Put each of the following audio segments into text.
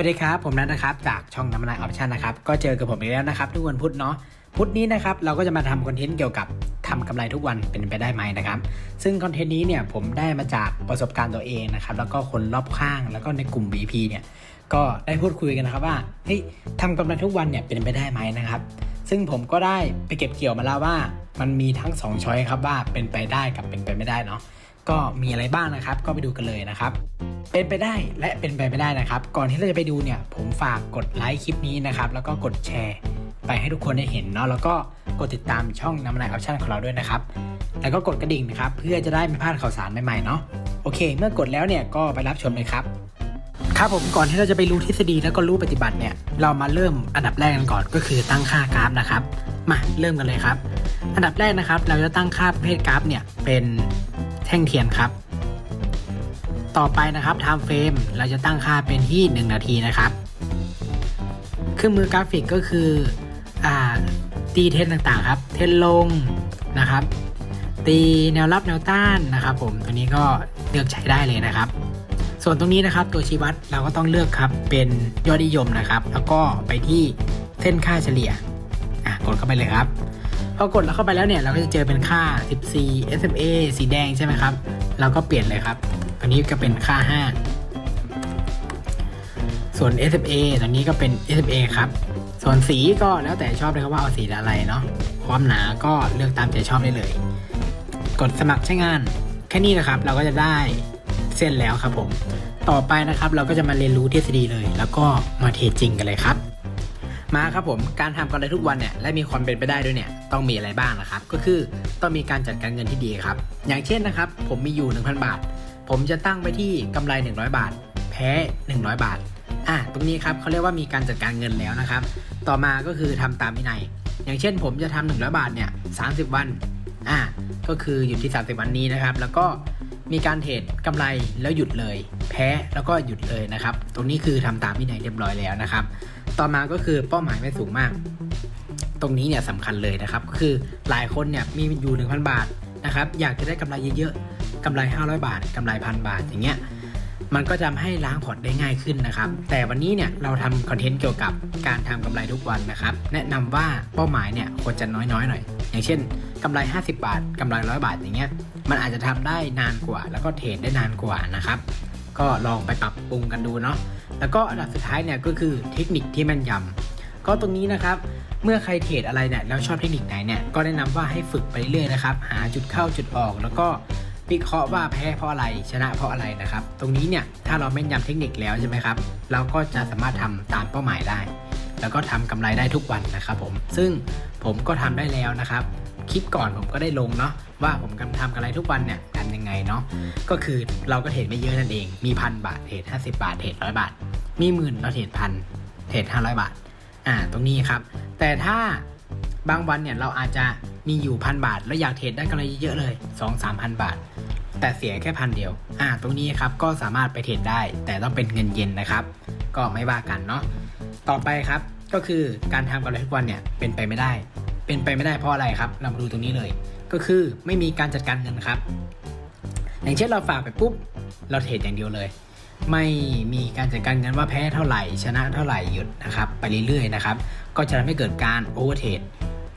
วัสดีครับ ผมนัทนะครับ จากช่องน้ำลายออปชันนะครับ ก็เจอกับผมอีกแล้วนะครับ ทุกวันพุธเนาะพุธนี้นะครับเราก็จะมาทำคอนเทนต์เกี่ยวกับทำกำไรทุกวันเป็นไปได้ไหมนะครับ ซึ่งคอนเทนต์นี้เนี่ยผมได้มาจากประสบการณ์ตัวเองนะครับ แล้วก็คนรอบข้างแล้วก็ในกลุ่ม VP เนี่ยก็ได้พูดคุยกันนะครับว่าเฮ้ยทำกำไรทุกวันเนี่ยเป็นไปได้ไหมนะครับ ซึ่งผมก็ได้ไปเก็บเกี่ยวมาแล้วว่า มันมีทั้งสองช้อยครับว่าเป็นไปได้กับเป็นไปไม่ได้เนาะ ก็มีอะไรบ้างนะครับ ก็ไปดูกันเลยนะครับ เป็นไปได้และเป็นไปไม่ได้นะครับ ก่อนที่เราจะไปดูเนี่ย ผมฝากกดไลค์คลิปนี้นะครับ แล้วก็กดแชร์ ไปให้ทุกคนได้เห็นเนาะแล้วก็กดติดตามช่องน้ำลายออปชั่นของเราด้วยนะครับ แล้วก็กดกระดิ่งนะครับ เพื่อจะได้ไม่พลาดข่าวสารใหม่ๆเนาะโอเค เมื่อกดแล้วเนี่ยก็ไปรับชมเลยครับครับผมก่อนที่เราจะไปรู้ทฤษฎีแล้วก็รู้ปฏิบัติเนี่ยเรามาเริ่มอันดับแรกกันก่อนก็คือตั้งค่ากราฟนะครับ มาเริ่มกันเลยครับ อันดับแรกนะครับ เราจะตั้งค่าประเภทกราฟเนี่ยเป็น แท่งเทียนครับ ต่อไปนะครับ time frame เราจะตั้งค่าเป็นที่ 1 นาทีนะครับ เครื่องมือกราฟิกก็คืออตีเทนต่างๆครับ เทนลงนะครับ ตีแนวรับแนวต้านนะครับ ผมตัวนี้ก็เลือกใช้ได้เลยนะครับ ส่วนตรงนี้นะครับตัวชี้วัดเราก็ต้องเลือกครับเป็นยอดนิยมนะครับ แล้วก็ไปที่เส้นค่าเฉลี่ยอะกดเข้าไปเลยครับ พอกดแล้วเข้าไปแล้วเนี่ยเราก็จะเจอเป็นค่า 14 SMA สีแดงใช่ไหมครับ เราก็เปลี่ยนเลยครับตัวนี้ก็เป็นค่า 5 ส่วน SMA ตัวนี้ก็เป็น SMA ครับ ส่วนสีก็แล้วแต่ชอบเลยครับว่าเอาสีอะไรเนาะ ความหนาก็เลือกตามใจชอบได้เลย กดสมัครใช้งาน แค่นี้นะครับ เราก็จะได้เส้นแล้วครับผม ต่อไปนะครับ เราก็จะมาเรียนรู้ทฤษฎีเลย แล้วก็มาเทจริงกันเลยครับ มาครับผม การทำกำไรทุกวันเนี่ยและมีความเป็นไปได้ด้วยเนี่ยต้องมีอะไรบ้างนะครับ ก็คือต้องมีการจัดการเงินที่ดีครับ อย่างเช่นนะครับผมมีอยู่ 1,000 บาท ผมจะตั้งไปที่กำไร 100 บาท แพ้ 100 บาทอะตรงนี้ครับเขาเรียกว่ามีการจัดการเงินแล้วนะครับ ต่อมาก็คือทำตามวินัย อย่างเช่น ผมจะทำ100 บาทเนี่ย30 วันอะก็คืออยู่ที่ 30 วันนี้นะครับ แล้วก็มีการเทรดกำไรแล้วหยุดเลย แพ้แล้วก็หยุดเลยนะครับ ตรงนี้คือทำตามวินัยเรียบร้อยแล้วนะครับ ต่อมาก็คือเป้าหมายไม่สูงมาก ตรงนี้เนี่ยสำคัญเลยนะครับก็คือหลายคนเนี่ยมีอยู่ 1,000 บาทนะครับอยากจะได้กำไรเยอะๆกำไร 500 บาทกำไรพันบาทอย่างเงี้ยมันก็จะให้ล้างพอร์ตได้ง่ายขึ้นนะครับ แต่วันนี้เนี่ยเราทำคอนเทนต์เกี่ยวกับการทำกำไรทุกวันนะครับ แนะนำว่าเป้าหมายเนี่ยควรจะน้อยๆหน่อย อย่างเช่นกำไร 50 บาทกำไรร้อยบาทอย่างเงี้ย มันอาจจะทำได้นานกว่า แล้วก็เทรดได้นานกว่านะครับ ก็ลองไปปรับปรุงกันดูเนาะ แล้วก็อันดับสุดท้ายเนี่ยก็คือเทคนิคที่แม่นยำก็ตรงนี้นะครับเมื่อใครเทรดอะไรเนี่ยแล้วชอบเทคนิคไหนเนี่ยก็แนะนำว่าให้ฝึกไปเรื่อยๆนะครับหาจุดเข้าจุดออก แล้วก็วิเคราะห์ว่าแพ้เพราะอะไรชนะเพราะอะไรนะครับ ตรงนี้เนี่ยถ้าเราแม่นยำเทคนิคแล้วใช่ไหมครับเราก็จะสามารถทำตามเป้าหมายได้ แล้วก็ทำกำไรได้ทุกวันนะครับผมซึ่งผมก็ทำได้แล้วนะครับคลิปก่อนผมก็ได้ลงเนาะว่าผมกำลังทำกำไรทุกวันเนี่ยทำยังไงเนาะก็คือเราก็เทรดไม่เยอะนั่นเอง มีพันบาทเทรด50 บาทเทรดร้อยบาท มีหมื่นเราเทรดพันเทรด500บาท อ่า ตรงนี้ครับ แต่ถ้าบางวันเนี่ยเราอาจจะมีอยู่พันบาท แล้วอยากเทรดได้กำไรเยอะเลย2 3พันบาท แต่เสียแค่พันเดียว อ่า ตรงนี้ครับก็สามารถไปเทรดได้ แต่ต้องเป็นเงินเย็นนะครับ ก็ไม่ว่ากันเนาะ ต่อไปครับ ก็คือการทำกำไรทุกวันเนี่ยเป็นไปไม่ได้ เป็นไปไม่ได้เพราะอะไรครับ เรามาดูตรงนี้เลย ก็คือไม่มีการจัดการเงินครับ อย่างเช่นเราฝากไปปุ๊บ เราเทรดอย่างเดียวเลย ไม่มีการจัดการเงินว่าแพ้เท่าไหร่ ชนะเท่าไหร่หยุดนะครับไปเรื่อยๆนะครับก็จะทำให้เกิดการโอเวอร์เทรด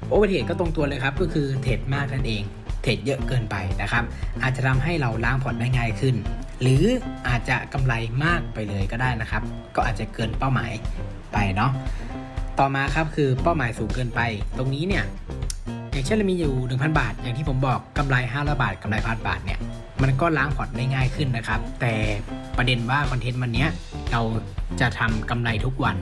โอเวอร์เทรดก็ตรงตัวเลยครับ ก็คือเทรดมากนั่นเองเทรดเยอะเกินไปนะครับ อาจจะทำให้เราล้างพอร์ตได้ง่ายขึ้น หรืออาจจะกำไรมากไปเลยก็ได้นะครับ ก็อาจจะเกินเป้าหมายไปเนาะต่อมาครับคือเป้าหมายสูงเกินไป ตรงนี้เนี่ยอย่างเช่นเรามีอยู่ 1,000 บาท อย่างที่ผมบอกกำไร500บาทกำไรพันบาทเนี่ยมันก็ล้างพอร์ตได้ง่ายขึ้นนะครับ แต่ ประเด็นว่าคอนเทนต์วันนี้เราจะทำกำไรทุกวัน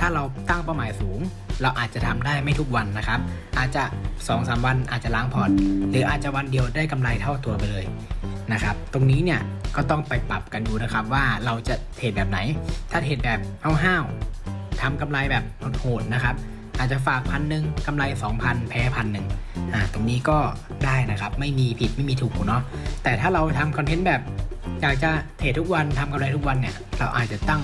ถ้าเราตั้งเป้าหมายสูง เราอาจจะทำได้ไม่ทุกวันนะครับ อาจจะ2-3วันอาจจะล้างพอร์ตหรืออาจจะวันเดียวได้กำไรเท่าตัวไปเลยนะครับ ตรงนี้เนี่ยก็ต้องไปปรับกันดูนะครับว่าเราจะเทรดแบบไหน ถ้าเทรดแบบห้าวๆทำกำไรแบบโหดๆนะครับ อาจจะฝากพันหนึ่งกำไร 2,000 แพ้พันหนึ่งอ่าตรงนี้ก็ได้นะครับ ไม่มีผิดไม่มีถูกเนาะแต่ถ้าเราทำคอนเทนต์แบบ อยากจะเทรดทุกวันทำกำไรทุกวันเนี่ยเราอาจจะตั้ง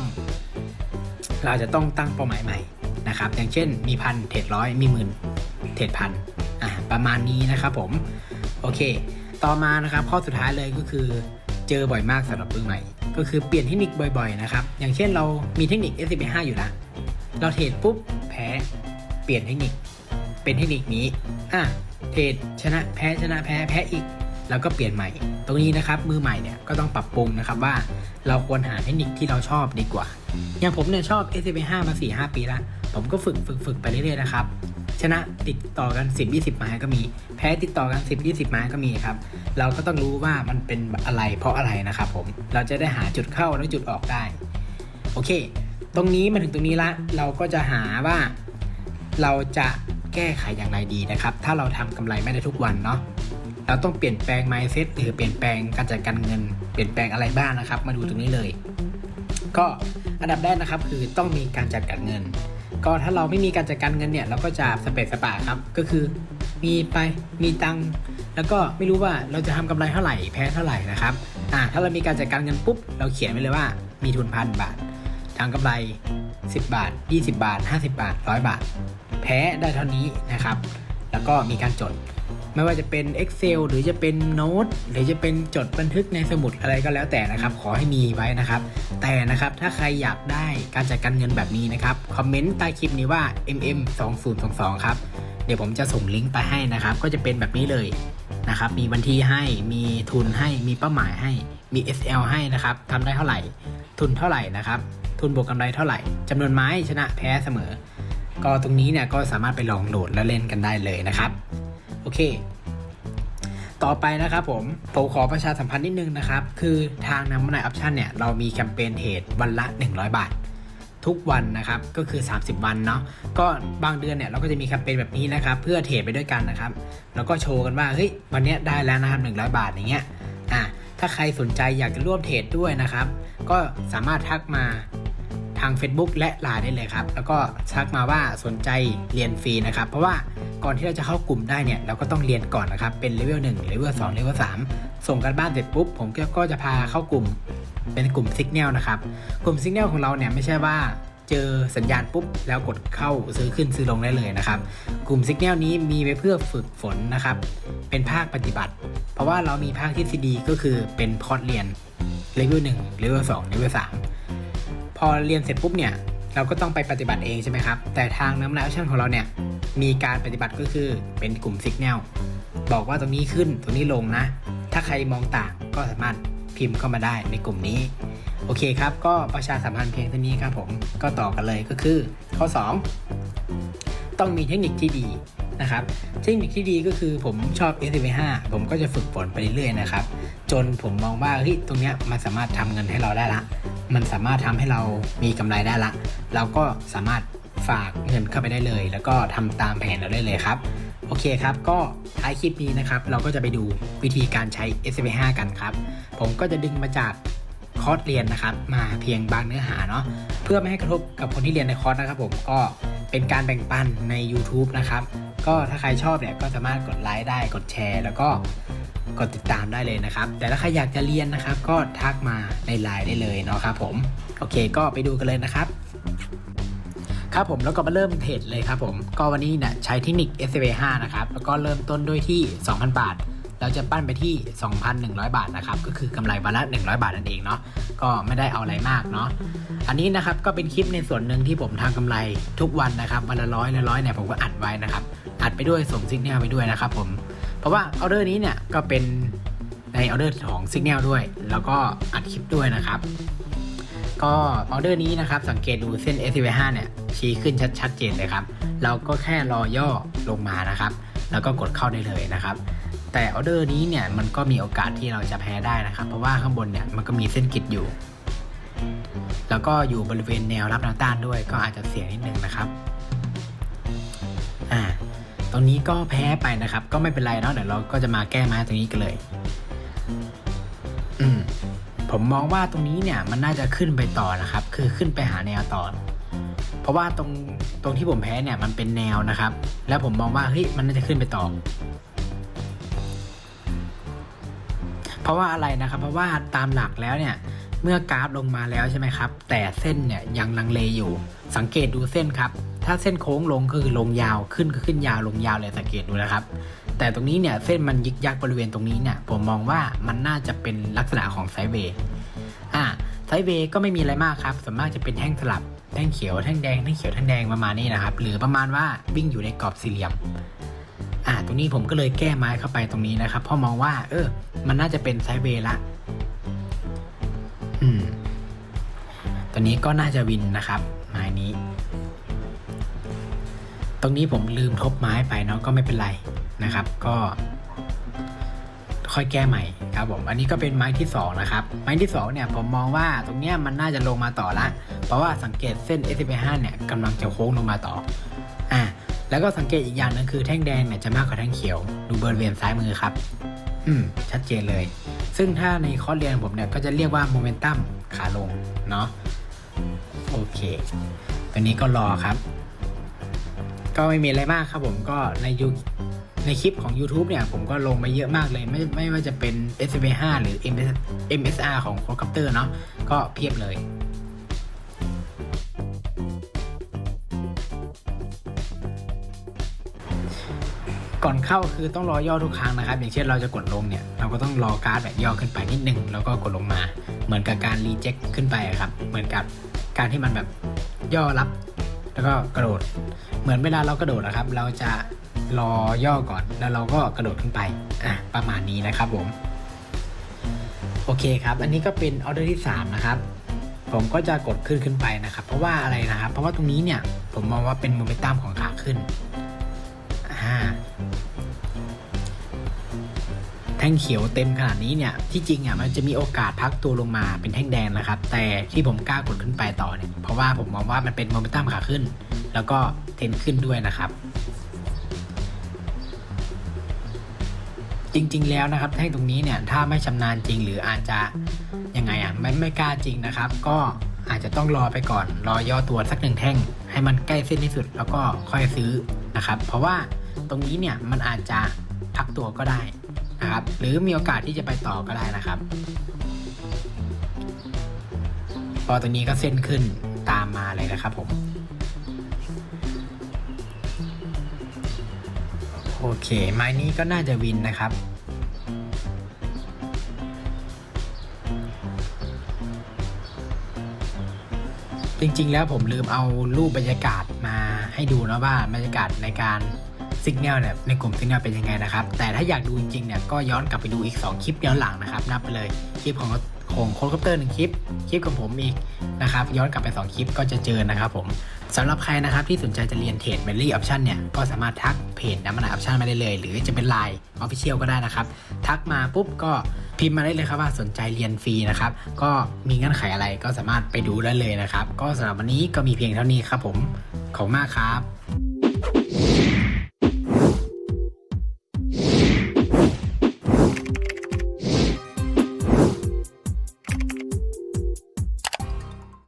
เราอาจจะต้องตั้งเป้าหมายใหม่นะครับ อย่างเช่นมีพันเทรดร้อยมีหมื่นเทรดพันอ่าประมาณนี้นะครับผมโอเค ต่อมานะครับข้อสุดท้ายเลยก็คือเจอบ่อยมากสำหรับมือใหม่ ก็คือเปลี่ยนเทคนิคบ่อยๆนะครับอย่างเช่นเรามีเทคนิค s 1 5อยู่ล้วเราเทรดปุ๊บแพ้เปลี่ยนเทคนิค เป็นเทคนิคนี้อะเทรดชนะแพ้ชนะแพ้แพ้อีก แล้วก็เปลี่ยนใหม่ ตรงนี้นะครับมือใหม่เนี่ยก็ต้องปรับปรุงนะครับว่าเราควรหาเทคนิคที่เราชอบดีกว่า อย่างผมเนี่ยชอบ s 1 5มา4-5 ปีแล้ว ผมก็ฝึกฝึกฝึกไปเรื่อยๆนะครับ ชนะติดต่อกัน 10 20ไม้ก็มี แพ้ติดต่อกัน 10 20ไม้ก็มีครับ เราก็ต้องรู้ว่ามันเป็นอะไรเพราะอะไรนะครับผม เราจะได้หาจุดเข้าและจุดออกได้ โอเค ตรงนี้มาถึงตรงนี้ละ เราก็จะหาว่าเราจะแก้ไขอย่างไรดีนะครับ ถ้าเราทำกำไรไม่ได้ทุกวันเนาะ เราต้องเปลี่ยนแปลง mindset หรือเปลี่ยนแปลงการจัดการเงิน เปลี่ยนแปลงอะไรบ้างนะครับ มาดูตรงนี้เลย ก็อันดับแรกนะครับ คือต้องมีการจัดการเงิน ก็ถ้าเราไม่มีการจัดการเงินเนี่ย เราก็จะสเปซสปะครับ ก็คือมีไปมีตังแล้วก็ไม่รู้ว่าเราจะทำกำไรเท่าไหร่แพ้เท่าไหร่นะครับอ่าถ้าเรามีการจัดการเงินปุ๊บ เราเขียนไว้เลยว่ามีทุนพันบาททางกำไร 10 บาท 20 บาท 50 บาท 100 บาท แพ้ได้เท่านี้นะครับ แล้วก็มีการจด ไม่ว่าจะเป็น Excel หรือจะเป็นโน้ตหรือจะเป็นจดบันทึกในสมุดอะไรก็แล้วแต่นะครับ ขอให้มีไว้นะครับ แต่นะครับถ้าใครอยากได้การจัดการเงินแบบนี้นะครับคอมเมนต์ใต้คลิปนี้ว่า mm 2 0 2 2ครับเดี๋ยวผมจะส่งลิงก์ไปให้นะครับ ก็จะเป็นแบบนี้เลยนะครับ มีบัญชีให้มีทุนให้มีเป้าหมายให้มี SL ให้นะครับทำได้เท่าไหร่ ทุนเท่าไหร่นะครับ ทุนบวกกำไรเท่าไหร่จำนวนไม้ชนะแพ้เสมอ ก็ตรงนี้เนี่ยก็สามารถไปลองโหลดและเล่นกันได้เลยนะครับ เค ต่อไปนะครับผม ผมขอประชาสัมพันธ์นิดนึงนะครับ คือทางน้ำมาในอออปชันเนี่ย เรามีแคมเปญเทรดวันละ 100 บาททุกวันนะครับ ก็คือ 30 วันเนาะ ก็บางเดือนเนี่ยเราก็จะมีแคมเปญแบบนี้นะครับ เพื่อเทรดไปด้วยกันนะครับ แล้วก็โชว์กันว่า เฮ้ย วันนี้ได้แล้วนะครับ 100 บาทอย่างเงี้ย อะ ถ้าใครสนใจอยากจะร่วมเทรดด้วยนะครับ ก็สามารถทักมา ทาง Facebook และ Line ได้เลยครับ แล้วก็ทักมาว่าสนใจเรียนฟรีนะครับ เพราะว่าก่อนที่เราจะเข้ากลุ่มได้เนี่ยเราก็ต้องเรียนก่อนนะครับเป็นเลเวล1เลเวล2เลเวล3ส่งกันบ้านเสร็จปุ๊บผมก็จะพาเข้ากลุ่มเป็นกลุ่ม Signal นะครับ กลุ่ม Signal ของเราเนี่ยไม่ใช่ว่าเจอสัญญาณปุ๊บ แล้วกดเข้าซื้อขึ้นซื้อลงได้เลยนะครับ กลุ่ม Signal นี้มีไว้เพื่อฝึกฝนนะครับ เป็นภาคปฏิบัติ เพราะว่าเรามีภาคทฤษฎีก็คือเป็นคอร์สเรียนเลเวล1เลเวล2เลเวล3พ อเรียนเสร็จปุ๊บเนี่ยเราก็ต้องไปปฏิบัติเองใช่ไหมครับ แต่ทางน้ำหนักชั่นของเราเนี่ยมีการปฏิบัติก็คือเป็นกลุ่ม Signal บอกว่าตรงนี้ขึ้นตรงนี้ลงนะ ถ้าใครมองต่างก็สามารถพิมพ์เข้ามาได้ในกลุ่มนี้ โอเคครับ ก็ประชาสัมพันธ์เพียงเท่านี้ครับผมก็ต่อกันเลยก็คือ ข้อ 2 ต้องมีเทคนิคที่ดีนะครับ เทคนิคที่ดีก็คือผมชอบ s 5 5ผมก็จะฝึกฝนไปเรื่อยๆนะครับ จนผมมองว่าเฮ้ยตรงเนี้ยมันสามารถทำเงินให้เราได้ละ มันสามารถทำให้เรามีกำไรได้ละ เราก็สามารถฝากเงินเข้าไปได้เลย แล้วก็ทำตามแผนเราได้เลยครับ โอเคครับ ก็ท้ายคลิปนี้นะครับ เราก็จะไปดูวิธีการใช้ s 5กันครับ ผมก็จะดึงมาจากคอร์สเรียนนะครับ มาเพียงบางเนื้อหาเนาะเพื่อไม่ให้กระทบกับคนที่เรียนในคอร์สนะครับ ผมก็เป็นการแบ่งปันใน YouTube นะครับ ก็ถ้าใครชอบเนี่ยก็สามารถกดไลค์ได้กดแชร์ แล้วก็ กดติดตามได้เลยนะครับ แต่ถ้าใครอยากจะเรียนนะครับ ก็ทักมาในไลน์ได้เลยเนาะครับผมโอเคก็ไปดูกันเลยนะครับครับผมแล้วก็มาเริ่มเทรดเลยครับผมก็วันนี้เนี่ยใช้เทคนิค s v 5นะครับแล้วก็เริ่มต้นด้วยที่ 2,000 บาท เราจะปั้นไปที่ 2,100 บาทนะครับก็คือกำไรวันละ100 บาทนั่นเองเนาะก็ไม่ได้เอาอะไรมากเนาะอันนี้นะครับก็เป็นคลิปในส่วนหนึ่งที่ผมทำกำไรทุกวันนะครับวันละร้อยละร้อยเนี่ยผมก็อัดไว้นะครับอัดไปด้วยส่งซิกเนลไปด้วยนะครับผม เพราะว่าออเดอร์นี้เนี่ยก็เป็นในออเดอร์ของซิกเนลด้วย แล้วก็อัดคลิปด้วยนะครับ ก็ออเดอร์นี้นะครับ สังเกตดูเส้น s 5เนี่ย ชี้ขึ้นชัดชัดเจนเลยครับ เราก็แค่รอย่อลงมานะครับ แล้วก็กดเข้าได้เลยนะครับ แต่ออเดอร์นี้เนี่ยมันก็มีโอกาสที่เราจะแพ้ได้นะครับ เพราะว่าข้างบนเนี่ยมันก็มีเส้นกิดอยู่ แล้วก็อยู่บริเวณแนวรับแนวต้านด้วย ก็อาจจะเสี่ยงนิดนึงนะครับ อ่า ตรงนี้ก็แพ้ไปนะครับ ก็ไม่เป็นไรเนาะเดี๋ยวเราก็จะมาแก้ไม้ตรงนี้กันเลย อืมผมมองว่าตรงนี้เนี่ยมันน่าจะขึ้นไปต่อนะครับ คือขึ้นไปหาแนวต่อ เพราะว่าตรงตรงที่ผมแพ้เนี่ยมันเป็นแนวนะครับ แล้วผมมองว่าเฮ้ยมันน่าจะขึ้นไปต่อ เพราะว่าอะไรนะครับ เพราะว่าตามหลักแล้วเนี่ย เมื่อกราฟลงมาแล้วใช่ไหมครับ แต่เส้นเนี่ยยังลังเลอยู่ สังเกตดูเส้นครับ ถ้าเส้นโค้งลงก็คือลงยาวขึ้นก็ขึ้นยาวลงยาวเลยสังเกตดูนะครับ แต่ตรงนี้เนี่ยเส้นมันยึกยักบริเวณตรงนี้เนี่ยผมมองว่ามันน่าจะเป็นลักษณะของไซเวย์อ่าด์เวย์ก็ไม่มีอะไรมากครับส่วนมากจะเป็นแท่งสลับแท่งเขียวแท่งแดงแท่งเขียวแท่งแดงประมาณนี้นะครับ หรือประมาณว่าวิ่งอยู่ในกรอบสี่เหลี่ยมอ่าตรงนี้ผมก็เลยแก้ไม้เข้าไปตรงนี้นะครับเพราะมองว่า เออ มันน่าจะเป็นไซเวย์ละอืมตัวนี้ก็น่าจะวินนะครับไม้นี้ ตรงนี้ผมลืมทบไม้ไปเนาะก็ไม่เป็นไรนะครับ ก็ค่อยแก้ใหม่ครับผม อันนี้ก็เป็นไม้ที่สองนะครับ ไม้ที่สองเนี่ยผมมองว่าตรงเนี้ยมันน่าจะลงมาต่อละ เพราะว่าสังเกตเส้น s อ5เนี่ยกำลังจะโค้งลงมาต่อ อ่า แล้วก็สังเกตอีกอย่างหนึงคือแท่งแดงเนี่ยจะมากกว่าแท่งเขียว ดูบริเวณซ้ายมือครับ อืม ชัดเจนเลย ซึ่งถ้าในคอร์สเรียนผมเนี่ยก็จะเรียกว่าโมเมนตัมขาลง เนาะ โอเค ตัวนี้ก็รอครับ ก็ไม่มีอะไรมากครับผมก็ในยูในคลิปของ YouTube เนี่ย ผมก็ลงไปเยอะมากเลย ไม่ไม่ว่าจะเป็น s อ5หรือ M.S.R. ของ c o d c o p t e r เนาะก็เพียบเลยก่อนเข้าคือต้องรอย่อทุกครั้งนะครับ อย่างเช่นเราจะกดลงเนี่ย เราก็ต้องรอการ์ดแบบย่อขึ้นไปนิดนึง แล้วก็กดลงมา เหมือนกับการรีเจ็คขึ้นไปครับ เหมือนกับการที่มันแบบย่อรับ แล้วก็กระโดด เหมือนเวลาเรากระโดดนะครับ เราจะรอย่อก่อนแล้วเราก็กระโดดขึ้นไปอะประมาณนี้นะครับผมโอเคครับ อันนี้ก็เป็นออเดอร์ที่ 3 นะครับ ผมก็จะกดขึ้นขึ้นไปนะครับ เพราะว่าอะไรนะครับ เพราะว่าตรงนี้เนี่ยผมมองว่าเป็นโมเมนตัมของขาขึ้น แท่งเขียวเต็มขนาดนี้เนี่ยที่จริงอะมันจะมีโอกาสพักตัวลงมาเป็นแท่งแดงนะครับ แต่ที่ผมกล้ากดขึ้นไปต่อเนี่ยเพราะว่าผมมองว่ามันเป็นโมเมนตัมขาขึ้น แล้วก็เทนขึ้นด้วยนะครับจริง ๆ แล้วนะครับแท่งตรงนี้เนี่ยถ้าไม่ชำนาญจริง หรืออาจจะยังไงอะไม่ไม่กล้าจริงนะครับ ก็อาจจะต้องรอไปก่อนรอย่อตัวสักหนึ่งแท่ง ให้มันใกล้เส้นที่สุดแล้วก็ค่อยซื้อนะครับ เพราะว่าตรงนี้เนี่ยมันอาจจะพักตัวก็ได้ นะครับหรือมีโอกาสที่จะไปต่อก็ได้นะครับ พอตรงนี้ก็เส้นขึ้นตามมาเลยนะครับผมโอเค ไม้นี้ก็น่าจะวินนะครับ จริงๆแล้วผมลืมเอารูปบรรยากาศมาให้ดูนะว่าบรรยากาศในการ ซิกแนลเนี่ยในกลุ่มซิกแนลเป็นยังไงนะครับ แต่ถ้าอยากดูจริงๆเนี่ยก็ย้อนกลับไปดูอีก 2 คลิปย้อนหลังนะครับ นับไปเลยคลิปของของโค้ดคอปเตอร์หนึ่งคลิป คลิปของผมอีกนะครับ ย้อนกลับไป 2 คลิปก็จะเจอนะครับผมสำหรับใครนะครับที่สนใจจะเรียนเทรดเมลลี่ออปชันเนี่ย ก็สามารถทักเพจน้ำมันออปชันมาได้เลย หรือจะเป็นไลน์ออฟฟิเชียลก็ได้นะครับ ทักมาปุ๊บก็พิมพ์มาได้เลยครับว่าสนใจเรียนฟรีนะครับ ก็มีเงื่อนไขอะไรก็สามารถไปดูได้เลยนะครับ ก็สำหรับวันนี้ก็มีเพียงเท่านี้ครับผมขอบมากครับ